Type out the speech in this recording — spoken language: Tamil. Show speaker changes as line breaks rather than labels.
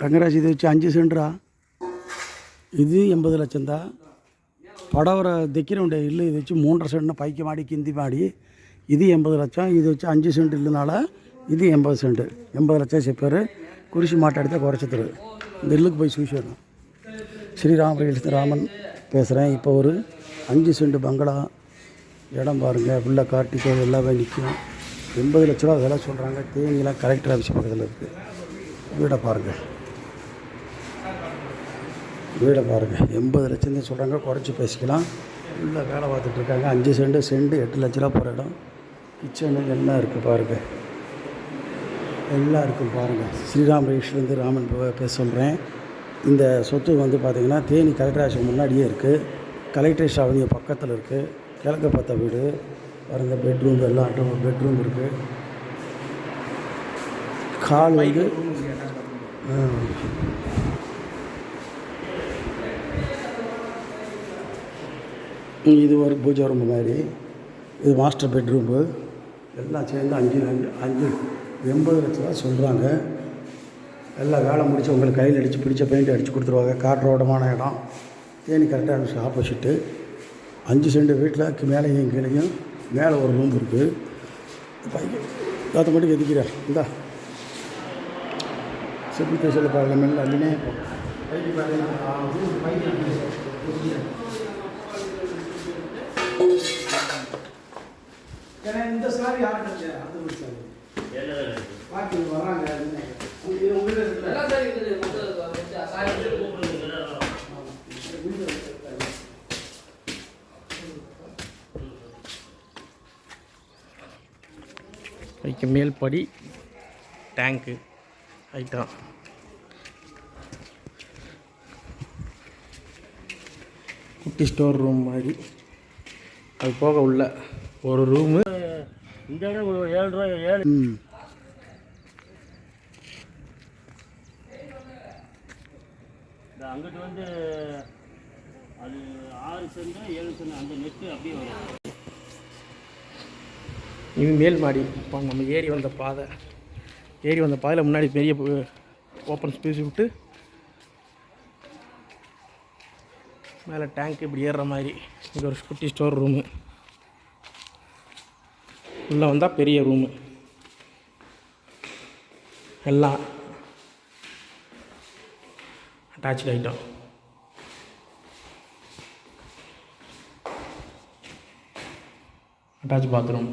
ரங்கராஜ் இது வச்சு அஞ்சு சென்ட்ரா? இது எண்பது லட்சம் தான் படவர தைக்கிறவுடைய இல்லு இது வச்சு மூன்றரை சென்ட்னு பைக்கு மாடி கிந்தி மாடி. இது எண்பது லட்சம் இது வச்சு அஞ்சு சென்ட் இல்லைனால இது எண்பது சென்ட். எண்பது லட்சம் செப்பேர் குறிச்சி மாட்டை எடுத்தால் குறைச்சத்துரு இந்த இல்லுக்கு போய் சூசி வரணும் ஸ்ரீராமகிருஷ்ண ராமன் பேசுகிறேன் இப்போ ஒரு அஞ்சு சென்ட் பங்களா. இடம் பாருங்கள் உள்ள கார்த்திகை எல்லாமே நிற்கும் எண்பது லட்ச ரூபா விலை சொல்கிறாங்க தேனிலாம் கலெக்டர் ஆஃபீஸ் பக்கத்தில் இருக்குது வீடை பாருங்கள் வீடை பாருங்கள் எண்பது லட்சம் தான் சொல்கிறாங்க குறைச்சி பேசிக்கலாம். உள்ளே வேலை பார்த்துட்ருக்காங்க அஞ்சு செண்டு செண்டு எட்டு லட்ச ரூபா போகிற இடம். கிச்சனு எல்லாம் இருக்குது பாருங்கள் எல்லாம் இருக்குது பாருங்கள் ஸ்ரீராம் ரேஷ்லேருந்து ராமன் பேச சொல்கிறேன் இந்த சொத்து வந்து பார்த்திங்கன்னா தேனி கலெக்டர் ஆஃபீஸ் முன்னாடியே இருக்குது கலெக்டரேட் அவனிய பக்கத்தில் இருக்குது கிழக்கு பார்த்த வீடு. பாருங்க பெட்ரூம் எல்லாம் பெட்ரூம் இருக்குது கால் வந்து. இது ஒரு பூஜை ரூம் மாதிரி. இது மாஸ்டர் பெட்ரூமு எல்லாம் சேர்ந்து அஞ்சு அஞ்சு அஞ்சு எண்பது லட்ச ரூபா சொல்கிறாங்க எல்லாம் வேலை முடிச்சு உங்களுக்கு கையில் அடித்து பிடிச்ச பெயிண்ட் அடித்து கொடுத்துருவாங்க. காற்றோட்டமான இடம். தேனி கரெக்டாக ஆப்போசிட்டு அஞ்சு சென்ட் வீட்டில் மேலேயும் கீழேயும் மேலே ஒரு ரூம் இருக்குது பையன் தாத்த மட்டும் எதிக்கிறா இந்தா செப்பி பேசல பாருங்க மெல்ல அள்ளினே போ. பைக்கு பாருங்க. ஆ, ரூம் பைக்கு ஏன்னா இந்த யாருக்கு இல்லையா? அது ஒரு பாக்கி இது உங்கள்கிட்ட இருக்குல்ல?
எல்லாம் சரி இருக்குது மொத்தம் வச்சு சாயம்
வீடு இருக்கு.
அதுக்கு மேல் படி டேங்க்கு ஐட்டம் குட்டி ஸ்டோர் ரூம் மாதிரி. அது போக உள்ள ஒரு ரூமு இந்த இடம் ஒரு ஏழு ரூபா ஏழு அங்கிட்டு வந்து அது ஆறு சென்ட் ஏழு சென்ட் அந்த நெட்டு அப்படியே வரும். இது மேல் மாடி. இப்போ நம்ம ஏறி வந்த பாதை. ஏறி வந்த பாதையில் முன்னாடி பெரிய ஓப்பன் ஸ்பேஸ் விட்டு மேலே டேங்க் இப்படி ஏறுற மாதிரி. இங்கே ஒரு குட்டி ஸ்டோர் ரூமு உள்ளே வந்தால் பெரிய ரூமு எல்லாம் அட்டாச்சு ஐட்டம் அட்டாச் பாத்ரூம்